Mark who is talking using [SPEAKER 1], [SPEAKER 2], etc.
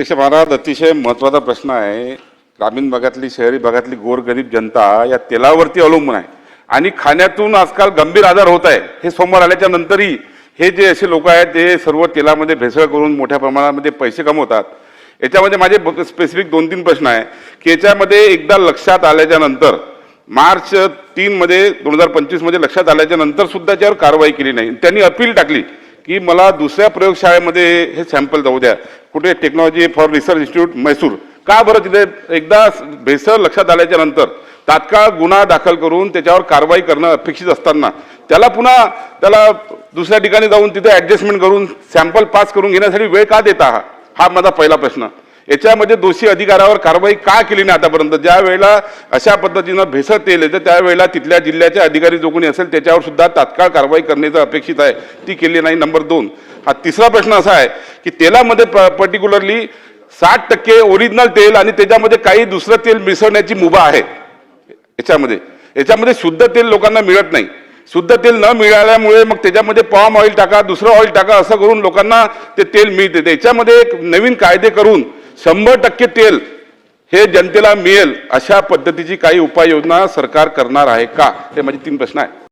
[SPEAKER 1] अध्यक्ष महाराज अतिशय महत्त्वाचा प्रश्न आहे. ग्रामीण भागातली शहरी भागातली गोरगरीब जनता या तेलावरती अवलंबून आहे. आणि खाण्यातून आजकाल गंभीर आजार होत आहे. हे सोमवार आल्याच्या नंतरही हे जे असे लोक आहेत ते सर्व तेलामध्ये भेसळ करून मोठ्या प्रमाणामध्ये पैसे कमवतात. याच्यामध्ये माझे स्पेसिफिक दोन तीन प्रश्न आहे. की याच्यामध्ये एकदा लक्षात आल्याच्यानंतर मार्च तीनमध्ये दोन हजार पंचवीसमध्ये लक्षात आल्याच्यानंतर सुद्धा त्यावर कारवाई केली नाही. त्यांनी अपील टाकली. की मला दुसऱ्या प्रयोगशाळेमध्ये हे सॅम्पल जाऊ द्या. कुठे technology for research institute Mysore का बरं तिथे एकदा भेसळ लक्षात आल्याच्यानंतर तात्काळ गुन्हा दाखल करून त्याच्यावर कारवाई करणं अपेक्षित असताना त्याला पुन्हा त्याला दुसऱ्या ठिकाणी जाऊन तिथे ॲडजस्टमेंट करून सॅम्पल पास करून घेण्यासाठी वेळ का देता हा? हा माझा पहिला प्रश्न. याच्यामध्ये दोषी अधिकाऱ्यावर कारवाई का केली नाही आतापर्यंत? ज्या वेळेला अशा पद्धतीनं भेसळ तेल तर त्यावेळेला तिथल्या जिल्ह्याचे अधिकारी जो कोणी असेल त्याच्यावर सुद्धा तात्काळ कारवाई करण्याचं अपेक्षित आहे. ती केली नाही. नंबर दोन. हा तिसरा प्रश्न असा आहे की तेलामध्ये पर्टिक्युलरली साठ टक्के ओरिजिनल तेल आणि त्याच्यामध्ये काही दुसरं तेल मिसळण्याची मुभा आहे. याच्यामध्ये. याच्यामध्ये शुद्ध तेल लोकांना मिळत नाही. शुद्ध तेल न मिळाल्यामुळे मग त्याच्यामध्ये पॉम ऑइल टाका दुसरं ऑइल टाका असं करून लोकांना ते तेल मिळते. त्याच्यामध्ये एक नवीन कायदे करून शंभर टक्के तेल हे जनतेला मिळेल अशा पद्धतीची काही उपाययोजना सरकार करणार आहे का? हे माझे तीन प्रश्न आहे